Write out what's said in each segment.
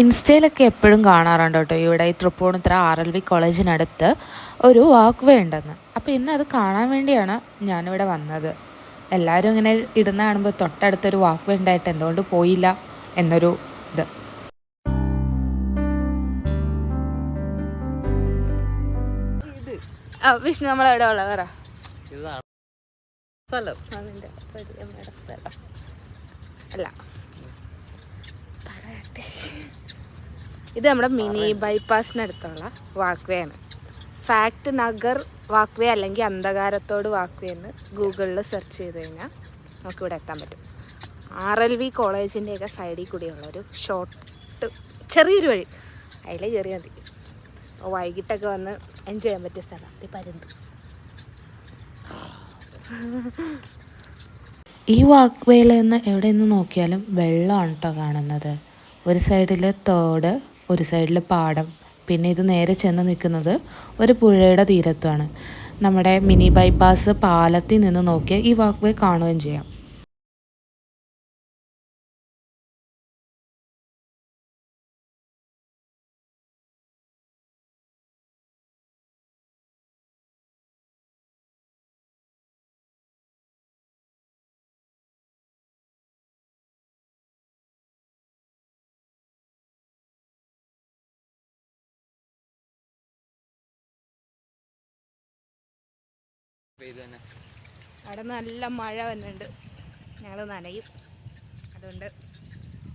ഇൻസ്റ്റയിലൊക്കെ എപ്പോഴും കാണാറുണ്ട് കേട്ടോ ഇവിടെ ഈ തൃപ്പൂണിത്തറ ആർ എൽ വി കോളേജിനടുത്ത് ഒരു വാക്ക് വേ ഉണ്ടെന്ന്. അപ്പോൾ ഇന്ന് അത് കാണാൻ വേണ്ടിയാണ് ഞാനിവിടെ വന്നത്. എല്ലാവരും ഇങ്ങനെ ഇടുന്ന കാണുമ്പോൾ തൊട്ടടുത്തൊരു വാക്ക് വേ ഉണ്ടായിട്ട് എന്തുകൊണ്ട് പോയില്ല എന്നൊരു ഇത്. വിഷ്ണു നമ്മളെവിടെ ഉള്ള? പറ. അല്ല. പറയട്ടെ. ഇത് നമ്മുടെ മിനി ബൈപ്പാസിനടുത്തുള്ള വാക്വേ ആണ് ഫാക്ട് നഗർ വാക്വേ അല്ലെങ്കിൽ അന്ധകാരത്തോട് വാക്വേ എന്ന് ഗൂഗിളിൽ സെർച്ച് ചെയ്ത് കഴിഞ്ഞാൽ നമുക്ക് ഇവിടെ എത്താൻ പറ്റും. ആർ എൽ വി കോളേജിന്റെയൊക്കെ സൈഡിൽ കൂടിയുള്ള ഒരു ഷോർട്ട് ചെറിയൊരു വഴി. അതിൽ കയറിയാൽ മതി. വൈകിട്ടൊക്കെ വന്ന് എൻജോയ് ചെയ്യാൻ പറ്റിയ സ്ഥലം. ഇത് പരുന്ത്. ഈ വാക്ക് വേയിൽ നിന്ന് എവിടെ നിന്ന് നോക്കിയാലും വെള്ളമാണ് കേട്ടോ കാണുന്നത്. ഒരു സൈഡിൽ തോട് ഒരു സൈഡിൽ പാടം പിന്നെ ഇത് നേരെ ചെന്ന് നിൽക്കുന്നത് ഒരു പുഴയുടെ തീരത്താണ്. നമ്മുടെ മിനി ബൈപ്പാസ് പാലത്തിൽ നിന്ന് നോക്കിയാൽ ഈ വാക്ക് വേ കാണുകയും ചെയ്യാം. അവിടെ നല്ല മഴ വന്നിട്ടുണ്ട്. ഞങ്ങൾ നനയും. അതുകൊണ്ട്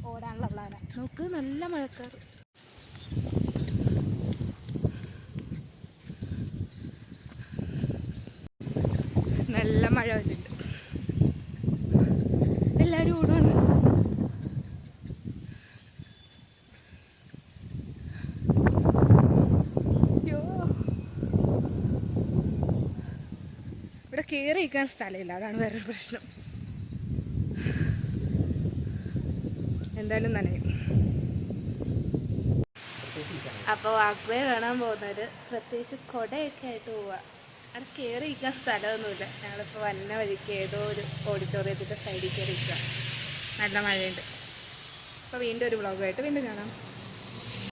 ഓടാനുള്ള പ്ലാന. നോക്ക് നല്ല മഴക്കാർ നല്ല മഴ വന്നിട്ടുണ്ട്. ഇവിടെ കയറി നിൽക്കാൻ സ്ഥലമില്ല. അതാണ് വേറൊരു പ്രശ്നം. എന്തായാലും നനയും. അപ്പോൾ അക്ബയെ കാണാൻ പോകുന്നവര് പ്രത്യേകിച്ച് കൊടയൊക്കെ ആയിട്ട് പോവുക അവിടെ കയറി ഇരിക്കാൻ സ്ഥലമൊന്നുമില്ല. ഞങ്ങളിപ്പോൾ വന്ന വഴിക്ക് ഏതോ ഒരു ഓഡിറ്റോറിയത്തിന്റെ സൈഡിൽ കയറി ഇരിക്കുക നല്ല മഴയുണ്ട്. അപ്പോൾ വീണ്ടും ഒരു വ്ളോഗായിട്ട് വീണ്ടും കാണാം.